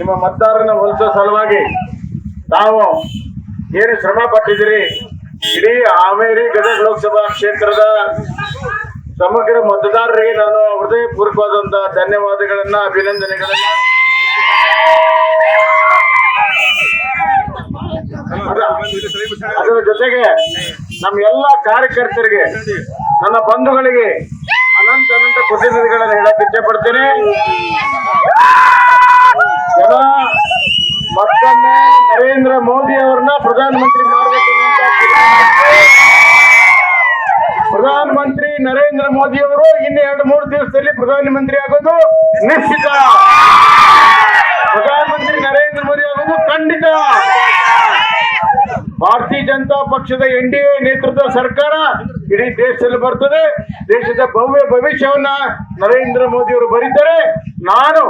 ನಿಮ್ಮ ಮತದಾರನ ಒಲಿಸೋ ಸಲುವಾಗಿ ತಾವು ಏನು ಶ್ರಮ ಪಟ್ಟಿದ್ದೀರಿ? ಇಡೀ ಹಾವೇರಿ ಗದಗ ಲೋಕಸಭಾ ಕ್ಷೇತ್ರದ ಸಮಗ್ರ ಮತದಾರರಿಗೆ ನಾನು ಹೃದಯಪೂರ್ವಕವಾದಂತ ಧನ್ಯವಾದಗಳನ್ನ, ಅಭಿನಂದನೆಗಳನ್ನ. ಅದ- ಅದರ ಜೊತೆಗೆ ನಮ್ಮ ಎಲ್ಲ ಕಾರ್ಯಕರ್ತರಿಗೆ, ನನ್ನ ಬಂಧುಗಳಿಗೆ ಅನಂತ ಅನಂತ ಕೃತಜ್ಞತೆಗಳನ್ನು ಹೇಳಕ್ ಇಚ್ಛೆ ಪಡ್ತೇನೆ. ನರೇಂದ್ರ ಮೋದಿ ಅವರನ್ನ ಪ್ರಧಾನಮಂತ್ರಿ ಮಾಡಬೇಕು ಪ್ರಧಾನಮಂತ್ರಿ ನರೇಂದ್ರ ಮೋದಿ ಅವರು ಇನ್ನು ಎರಡು ಮೂರು ದಿವಸದಲ್ಲಿ ಪ್ರಧಾನಮಂತ್ರಿ ಆಗೋದು ನಿಶ್ಚಿತ. ಪ್ರಧಾನಮಂತ್ರಿ ನರೇಂದ್ರ ಮೋದಿ ಆಗೋದು ಖಂಡಿತ. ಭಾರತೀಯ ಜನತಾ ಪಕ್ಷದ ಎನ್ ಡಿ ಎ ನೇತೃತ್ವದ ಸರ್ಕಾರ ಇಡೀ ದೇಶದಲ್ಲಿ ಬರ್ತದೆ. ದೇಶದ ಭವ್ಯ ಭವಿಷ್ಯವನ್ನ ನರೇಂದ್ರ ಮೋದಿ ಅವರು ಬರೀತಾರೆ. ನಾನು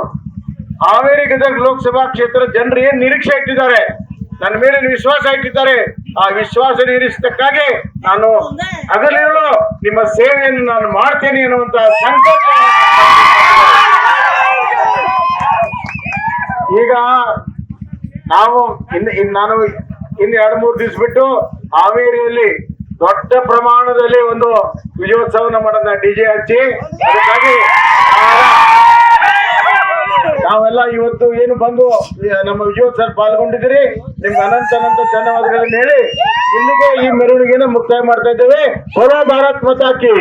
ಹಾವೇರಿ ಗದಗ ಲೋಕಸಭಾ ಕ್ಷೇತ್ರ ಜನರು ಏನ್ ನಿರೀಕ್ಷೆ ಇಟ್ಟಿದ್ದಾರೆ. ನನ್ನ ಮೇಲಿನ ವಿಶ್ವಾಸ ಇಟ್ಟಿದ್ದಾರೆ. ಆ ವಿಶ್ವಾಸ ನೀರಿಸತಕ್ಕಾಗಿ ನಾನು ಅದರಲ್ಲಿ ನಿಮ್ಮ ಸೇವೆಯನ್ನು ನಾನು ಮಾಡ್ತೇನೆ ಅನ್ನುವಂತ ಸಂಕಲ್ಪ ಈಗ ನಾವು ಇನ್ನು ಇನ್ನು ನಾನು ಇನ್ನು ಎರಡು ಮೂರು ದಿವಸ ಬಿಟ್ಟು ಹಾವೇರಿಯಲ್ಲಿ ದೊಡ್ಡ ಪ್ರಮಾಣದಲ್ಲಿ ಒಂದು ವಿಜಯೋತ್ಸವನ ಮಾಡೋಣ ಡಿಜೆ ಹಚ್ಚಿ, ಅದಕ್ಕಾಗಿ ಇವತ್ತು ಏನು ಬಂದು ನಮ್ಮ ವಿಜಯೋತ್ಸವ ಪಾಲ್ಗೊಂಡಿದ್ದೀರಿ? ನಿಮ್ಗೆ ಅನಂತ ಅನಂತ ಧನ್ಯವಾದಗಳನ್ನು ಹೇಳಿ, ಇಲ್ಲಿಗೆ ಈ ಮೆರವಣಿಗೆನ ಮುಕ್ತಾಯ ಮಾಡ್ತಾ ಇದ್ದೇವೆ. ಹೊರ ಭಾರತ್ ಮತಾಕಿ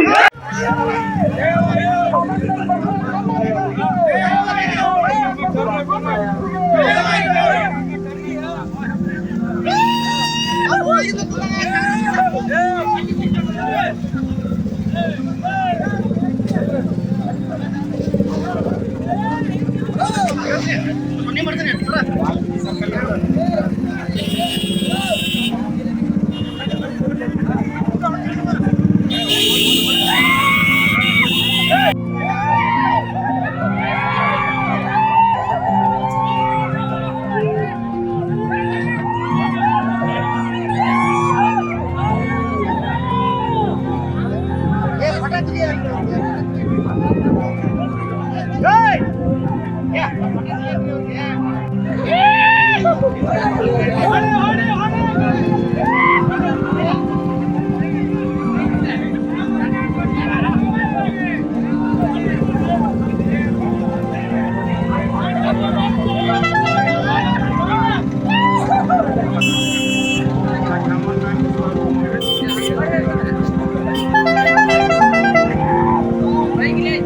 Good! Yeah.